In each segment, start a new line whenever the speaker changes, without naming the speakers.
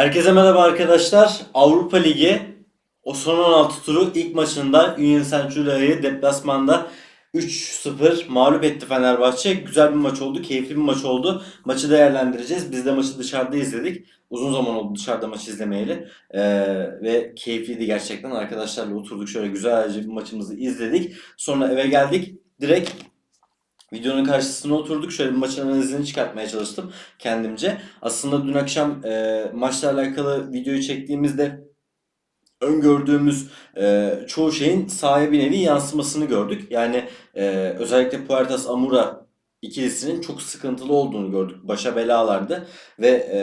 Herkese merhaba arkadaşlar. Avrupa Ligi o son 16 turu ilk maçında Union Saint Giulia'yı deplasmanda 3-0 mağlup etti Fenerbahçe. Güzel bir maç oldu, keyifli bir maç oldu. Maçı değerlendireceğiz. Biz de maçı dışarıda izledik. Uzun zaman oldu dışarıda maç izlemeyeli. Ee, ve keyifliydi gerçekten. Arkadaşlarla oturduk şöyle güzelce bir maçımızı izledik. Sonra eve geldik. Direkt Videonun karşısına oturduk. Şöyle bir maçın analizini çıkartmaya çalıştım kendimce. Aslında dün akşam e, maçla alakalı videoyu çektiğimizde öngördüğümüz e, çoğu şeyin sahaya bir nevi yansımasını gördük. Yani e, özellikle Puertas Amura ikilisinin çok sıkıntılı olduğunu gördük. Başa belalardı ve e,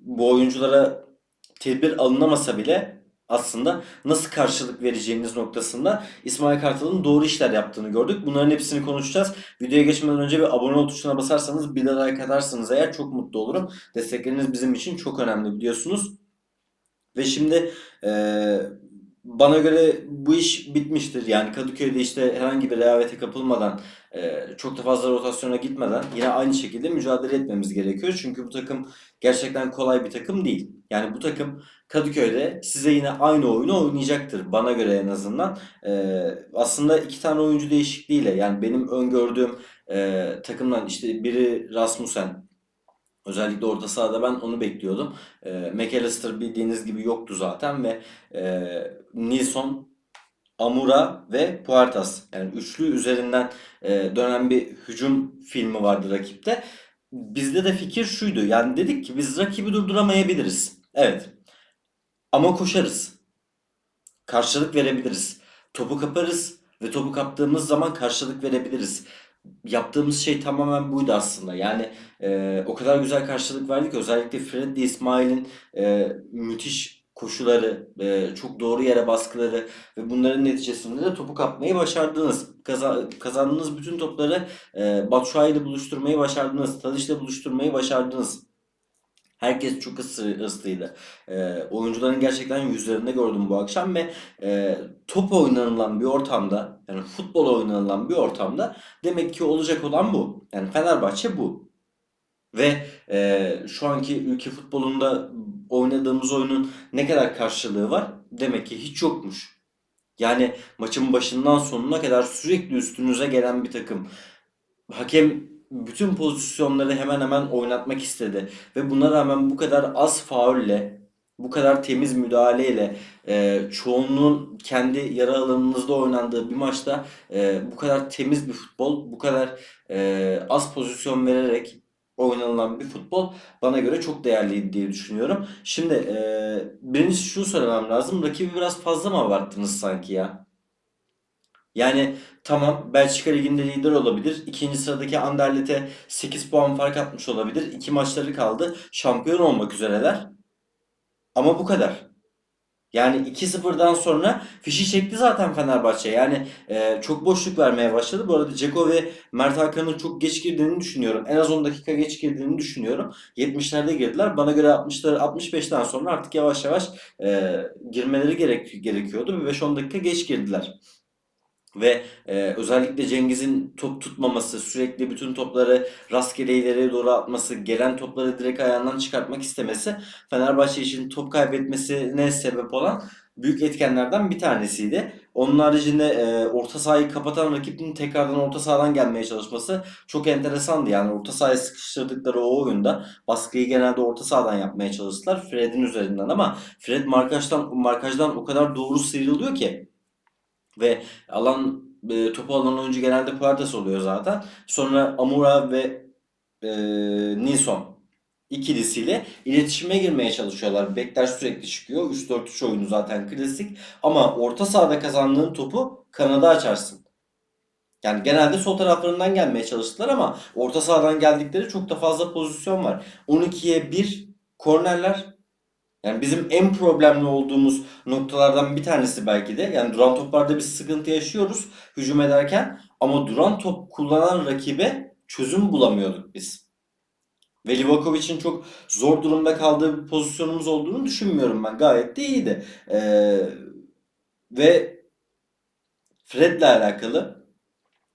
bu oyunculara tedbir alınamasa bile aslında nasıl karşılık vereceğiniz noktasında İsmail Kartal'ın doğru işler yaptığını gördük. Bunların hepsini konuşacağız. Videoya geçmeden önce bir abone ol tuşuna basarsanız bir de like atarsanız eğer çok mutlu olurum. Destekleriniz bizim için çok önemli biliyorsunuz. Ve şimdi eee, bana göre bu iş bitmiştir. Yani Kadıköy'de işte herhangi bir rehavete kapılmadan, eee, çok da fazla rotasyona gitmeden yine aynı şekilde mücadele etmemiz gerekiyor. Çünkü bu takım gerçekten kolay bir takım değil. Yani bu takım Kadıköy'de size yine aynı oyunu oynayacaktır bana göre en azından. Eee, aslında iki tane oyuncu değişikliğiyle yani benim öngördüğüm eee, takımdan işte biri Rasmussen Özellikle orta sahada ben onu bekliyordum. E, McAllister bildiğiniz gibi yoktu zaten ve e, Nilsson, Amura ve Puertas yani üçlü üzerinden e, dönen bir hücum filmi vardı rakipte. Bizde de fikir şuydu. Yani dedik ki biz rakibi durduramayabiliriz. Evet. Ama koşarız. Karşılık verebiliriz. Topu kaparız ve topu kaptığımız zaman karşılık verebiliriz. Yaptığımız şey tamamen buydu aslında. Yani e, o kadar güzel karşılık verdik. Özellikle Freddy İsmail'in e, müthiş koşuları, e, çok doğru yere baskıları ve bunların neticesinde de topu kapmayı başardınız. Kaza- kazandığınız bütün topları e, Batshuayi ile buluşturmayı başardınız. Tadic ile buluşturmayı başardınız. Herkes çok hızlı, hızlıydı. Ee, oyuncuların gerçekten yüzlerinde gördüm bu akşam ve e, top oynanılan bir ortamda yani futbol oynanılan bir ortamda demek ki olacak olan bu. Yani Fenerbahçe bu. Ve e, şu anki ülke futbolunda oynadığımız oyunun ne kadar karşılığı var? Demek ki hiç yokmuş. Yani maçın başından sonuna kadar sürekli üstünüze gelen bir takım. Hakem bütün pozisyonları hemen hemen oynatmak istedi. Ve buna rağmen bu kadar az faulle, bu kadar temiz müdahaleyle, e, çoğunluğun kendi yarı alanınızda oynandığı bir maçta e, bu kadar temiz bir futbol, bu kadar e, az pozisyon vererek oynanılan bir futbol bana göre çok değerliydi diye düşünüyorum. Şimdi e, birincisi şunu söylemem lazım. Rakibi biraz fazla mı abarttınız sanki ya? Yani tamam Belçika Ligi'nde lider olabilir. İkinci sıradaki Anderlet'e 8 puan fark atmış olabilir. İki maçları kaldı. Şampiyon olmak üzereler. Ama bu kadar. Yani 2-0'dan sonra fişi çekti zaten Fenerbahçe. Yani e, çok boşluk vermeye başladı. Bu arada Ceko ve Mert Hakan'ın çok geç girdiğini düşünüyorum. En az 10 dakika geç girdiğini düşünüyorum. 70'lerde girdiler. Bana göre 60'lar 65'ten sonra artık yavaş yavaş e, girmeleri gerek, gerekiyordu. Ve 5-10 dakika geç girdiler. Ve e, özellikle Cengiz'in top tutmaması, sürekli bütün topları rastgele ileriye doğru atması, gelen topları direkt ayağından çıkartmak istemesi Fenerbahçe için top kaybetmesine sebep olan büyük etkenlerden bir tanesiydi. Onun haricinde e, orta sahayı kapatan rakibin tekrardan orta sahadan gelmeye çalışması çok enteresandı. Yani orta sahaya sıkıştırdıkları o oyunda baskıyı genelde orta sahadan yapmaya çalıştılar. Fred'in üzerinden ama Fred markajdan, markajdan o kadar doğru sıyrılıyor ki ve alan e, topu alan oyuncu genelde Puertas oluyor zaten. Sonra Amura ve e, Nilsson ikilisiyle iletişime girmeye çalışıyorlar. Bekler sürekli çıkıyor. 3-4-3 oyunu zaten klasik. Ama orta sahada kazandığın topu kanada açarsın. Yani genelde sol taraflarından gelmeye çalıştılar ama orta sahadan geldikleri çok da fazla pozisyon var. 12'ye 1 kornerler yani bizim en problemli olduğumuz noktalardan bir tanesi belki de. Yani duran toplarda bir sıkıntı yaşıyoruz hücum ederken. Ama duran top kullanan rakibe çözüm bulamıyorduk biz. Ve Livakovic'in çok zor durumda kaldığı bir pozisyonumuz olduğunu düşünmüyorum ben. Gayet de iyiydi. Ee, ve Fred'le alakalı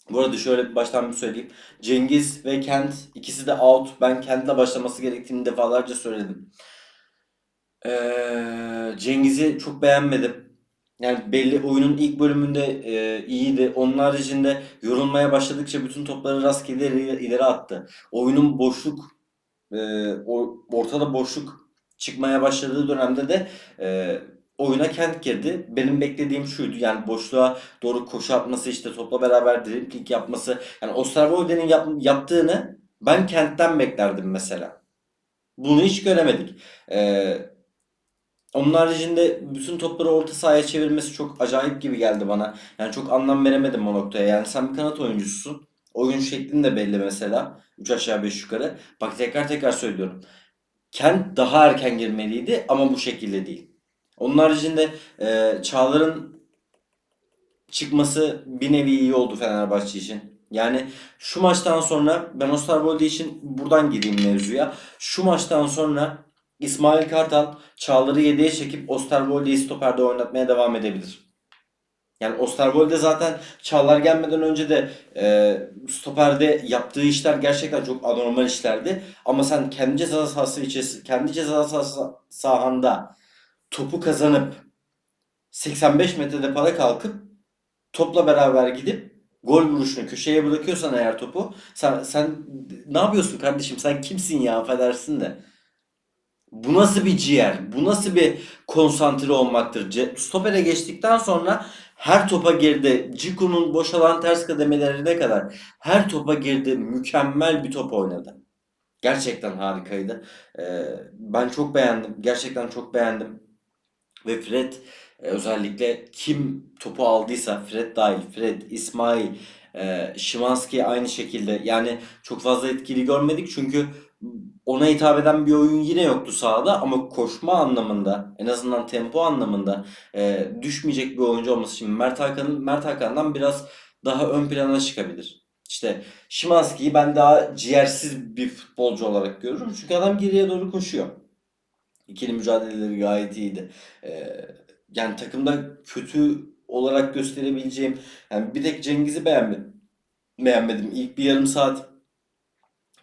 bu arada şöyle bir baştan bir söyleyeyim. Cengiz ve Kent ikisi de out. Ben Kent'le başlaması gerektiğini defalarca söyledim. Ee, Cengiz'i çok beğenmedim. Yani belli oyunun ilk bölümünde e, iyiydi. Onun haricinde yorulmaya başladıkça bütün topları rastgele ileri, attı. Oyunun boşluk e, ortada boşluk çıkmaya başladığı dönemde de e, oyuna Kent girdi. Benim beklediğim şuydu. Yani boşluğa doğru koşu atması işte topla beraber dribling yapması. Yani Osterwolde'nin yap- yaptığını ben Kent'ten beklerdim mesela. Bunu hiç göremedik. Ee, onun haricinde bütün topları orta sahaya çevirmesi çok acayip gibi geldi bana. Yani çok anlam veremedim o noktaya. Yani sen bir kanat oyuncususun. Oyun şeklin de belli mesela. 3 aşağı 5 yukarı. Bak tekrar tekrar söylüyorum. Kent daha erken girmeliydi ama bu şekilde değil. Onun haricinde e, Çağlar'ın çıkması bir nevi iyi oldu Fenerbahçe için. Yani şu maçtan sonra ben Osterwolde için buradan gireyim mevzuya. Şu maçtan sonra İsmail Kartal Çağlar'ı 7'ye çekip Osterwolde'yi stoperde oynatmaya devam edebilir. Yani Osterwolde zaten Çağlar gelmeden önce de e, stoperde yaptığı işler gerçekten çok anormal işlerdi. Ama sen kendi ceza sahası içerisinde, kendi ceza sahası sahanda topu kazanıp 85 metrede para kalkıp topla beraber gidip gol vuruşunu köşeye bırakıyorsan eğer topu sen, sen ne yapıyorsun kardeşim sen kimsin ya affedersin de. Bu nasıl bir ciğer? Bu nasıl bir konsantre olmaktır? Stopere geçtikten sonra her topa girdi. Ciku'nun boşalan ters kademelerine kadar her topa girdi. Mükemmel bir top oynadı. Gerçekten harikaydı. Ee, ben çok beğendim. Gerçekten çok beğendim. Ve Fred e, özellikle kim topu aldıysa Fred dahil, Fred, İsmail, e, Szymański aynı şekilde. Yani çok fazla etkili görmedik çünkü ona hitap eden bir oyun yine yoktu sahada ama koşma anlamında en azından tempo anlamında e, düşmeyecek bir oyuncu olması için Mert Hakan'ın Mert Hakan'dan biraz daha ön plana çıkabilir. İşte Szymański'yi ben daha ciğersiz bir futbolcu olarak görürüm. Çünkü adam geriye doğru koşuyor. İkili mücadeleleri gayet iyiydi. Ee, yani takımda kötü olarak gösterebileceğim yani bir tek Cengiz'i beğenmedim. Beğenmedim. İlk bir yarım saat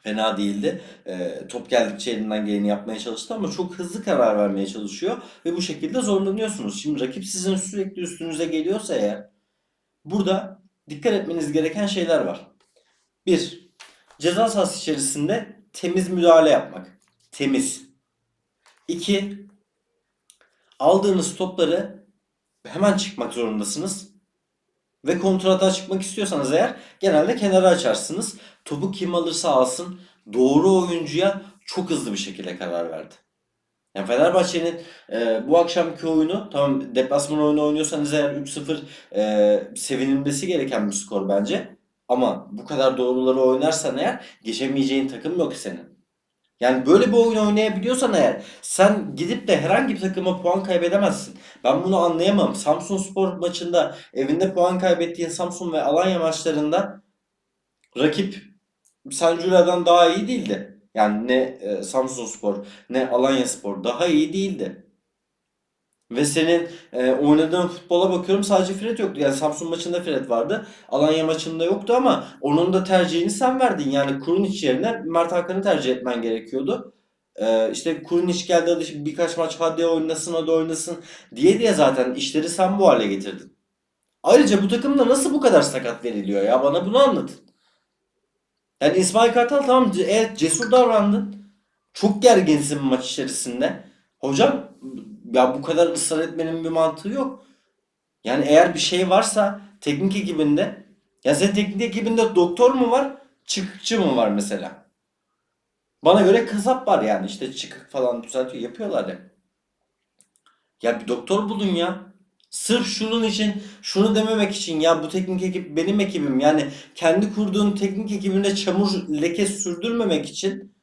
fena değildi. Ee, top geldikçe elinden geleni yapmaya çalıştı ama çok hızlı karar vermeye çalışıyor ve bu şekilde zorlanıyorsunuz. Şimdi rakip sizin sürekli üstünüze geliyorsa eğer burada dikkat etmeniz gereken şeyler var. Bir, ceza sahası içerisinde temiz müdahale yapmak. Temiz. İki, aldığınız topları hemen çıkmak zorundasınız. Ve kontrata çıkmak istiyorsanız eğer genelde kenara açarsınız. Topu kim alırsa alsın doğru oyuncuya çok hızlı bir şekilde karar verdi. Yani Fenerbahçe'nin e, bu akşamki oyunu tamam deplasman oyunu oynuyorsanız eğer 3-0 e, sevinilmesi gereken bir skor bence. Ama bu kadar doğruları oynarsan eğer geçemeyeceğin takım yok senin. Yani böyle bir oyun oynayabiliyorsan eğer sen gidip de herhangi bir takıma puan kaybedemezsin. Ben bunu anlayamam. Samsunspor maçında evinde puan kaybettiğin Samsun ve Alanya maçlarında rakip Sancura'dan daha iyi değildi. Yani ne e, Samsunspor ne Alanyaspor daha iyi değildi. Ve senin e, oynadığın futbola bakıyorum sadece Fred yoktu. Yani Samsun maçında Fred vardı. Alanya maçında yoktu ama onun da tercihini sen verdin. Yani Kurunic yerine Mert Hakan'ı tercih etmen gerekiyordu. E, işte Kurunic geldi hadi birkaç maç hadi oynasın hadi oynasın diye diye zaten işleri sen bu hale getirdin. Ayrıca bu takımda nasıl bu kadar sakat veriliyor ya bana bunu anlatın. Yani İsmail Kartal tamam evet cesur davrandın. Çok gerginsin maç içerisinde. Hocam ya bu kadar ısrar etmenin bir mantığı yok. Yani eğer bir şey varsa teknik ekibinde ya senin teknik ekibinde doktor mu var, çıkıkçı mı var mesela? Bana göre kasap var yani işte çıkık falan düzeltiyor yapıyorlar ya. Ya bir doktor bulun ya. Sırf şunun için, şunu dememek için ya bu teknik ekip benim ekibim. Yani kendi kurduğun teknik ekibinde çamur leke sürdürmemek için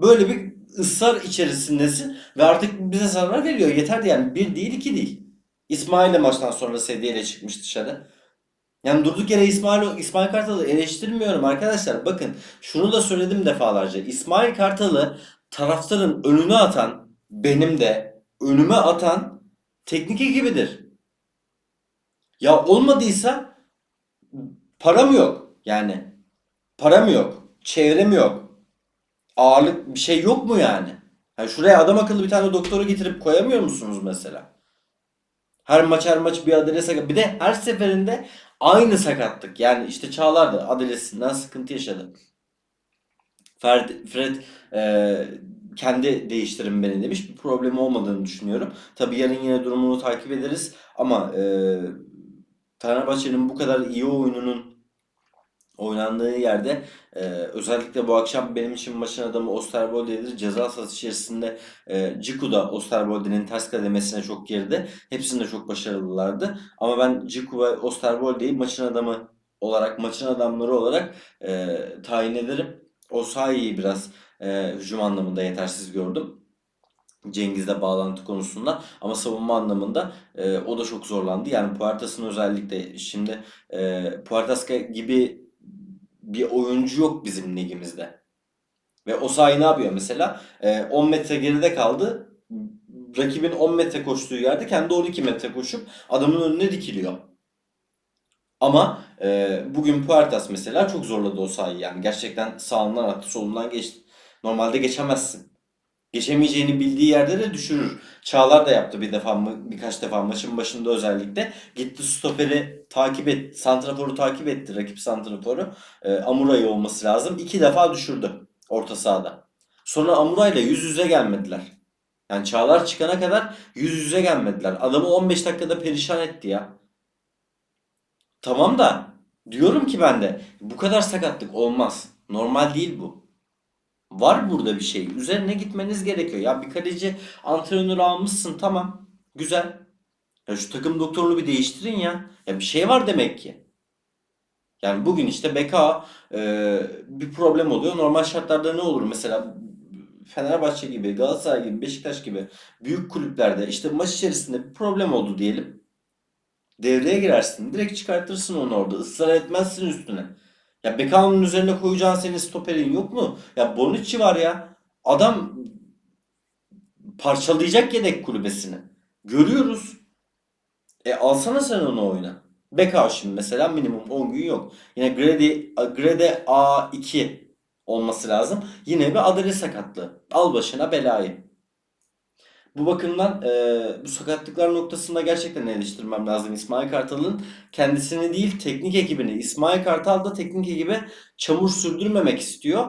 böyle bir ısrar içerisindesin ve artık bize zarar veriyor. Yeter yani bir değil iki değil. İsmail de maçtan sonra sedyeyle çıkmış dışarı. Yani durduk yere İsmail, İsmail Kartal'ı eleştirmiyorum arkadaşlar. Bakın şunu da söyledim defalarca. İsmail Kartal'ı taraftarın önüne atan, benim de önüme atan teknik ekibidir. Ya olmadıysa param yok. Yani param yok. Çevrem yok. Ağırlık bir şey yok mu yani? Ha şuraya adam akıllı bir tane doktoru getirip koyamıyor musunuz mesela? Her maç her maç bir adres sakat. Bir de her seferinde aynı sakatlık. Yani işte Çağlar da adresinden sıkıntı yaşadı. Fred, Fred e, kendi değiştirin beni demiş. Bir problemi olmadığını düşünüyorum. Tabii yarın yine durumunu takip ederiz. Ama e, Fenerbahçe'nin bu kadar iyi oyununun oynandığı yerde e, özellikle bu akşam benim için maçın adamı Osterwolde'dir. Ceza sahası içerisinde e, Ciku da Osterwolde'nin ters kademesine çok girdi. Hepsinde çok başarılılardı. Ama ben Ciku ve Osterwolde'yi maçın adamı olarak, maçın adamları olarak e, tayin ederim. Osayi'yi biraz e, hücum anlamında yetersiz gördüm. Cengiz'le bağlantı konusunda ama savunma anlamında e, o da çok zorlandı. Yani Puertas'ın özellikle şimdi e, Puertas gibi bir oyuncu yok bizim ligimizde. Ve Osayi ne yapıyor mesela? E, 10 metre geride kaldı. Rakibin 10 metre koştuğu yerde kendi 12 metre koşup adamın önüne dikiliyor. Ama e, bugün Puertas mesela çok zorladı Osayi'yi. Yani gerçekten sağından attı solundan geçti. Normalde geçemezsin. Geçemeyeceğini bildiği yerde de düşürür. Çağlar da yaptı bir defa birkaç defa maçın başında özellikle. Gitti stoperi takip et, santraforu takip etti rakip santraforu. E, Amura'yı olması lazım. İki defa düşürdü orta sahada. Sonra Amura'yla yüz yüze gelmediler. Yani Çağlar çıkana kadar yüz yüze gelmediler. Adamı 15 dakikada perişan etti ya. Tamam da diyorum ki ben de bu kadar sakatlık olmaz. Normal değil bu. Var burada bir şey. Üzerine gitmeniz gerekiyor. Ya bir kaleci antrenörü almışsın tamam. Güzel. Ya şu takım doktorunu bir değiştirin ya. Ya bir şey var demek ki. Yani bugün işte BK e, bir problem oluyor. Normal şartlarda ne olur? Mesela Fenerbahçe gibi, Galatasaray gibi, Beşiktaş gibi büyük kulüplerde işte maç içerisinde bir problem oldu diyelim. Devreye girersin. Direkt çıkartırsın onu orada. Israr etmezsin üstüne. Ya Beckham'ın üzerine koyacağın senin stoperin yok mu? Ya Bonucci var ya. Adam parçalayacak yedek kulübesini. Görüyoruz. E alsana sen onu oyna. Beckham şimdi mesela minimum 10 gün yok. Yine Grady, Grade A2 olması lazım. Yine bir adres sakatlığı. Al başına belayı. Bu bakımdan e, bu sakatlıklar noktasında gerçekten eleştirmem lazım İsmail Kartal'ın kendisini değil teknik ekibini. İsmail Kartal da teknik ekibe çamur sürdürmemek istiyor.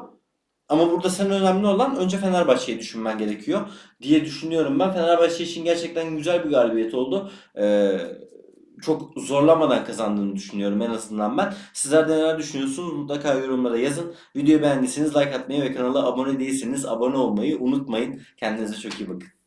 Ama burada sen önemli olan önce Fenerbahçe'yi düşünmen gerekiyor diye düşünüyorum ben. Fenerbahçe için gerçekten güzel bir galibiyet oldu. Ee, çok zorlamadan kazandığını düşünüyorum en azından ben. Sizler de neler düşünüyorsunuz mutlaka yorumlara yazın. Videoyu beğendiyseniz like atmayı ve kanala abone değilseniz abone olmayı unutmayın. Kendinize çok iyi bakın.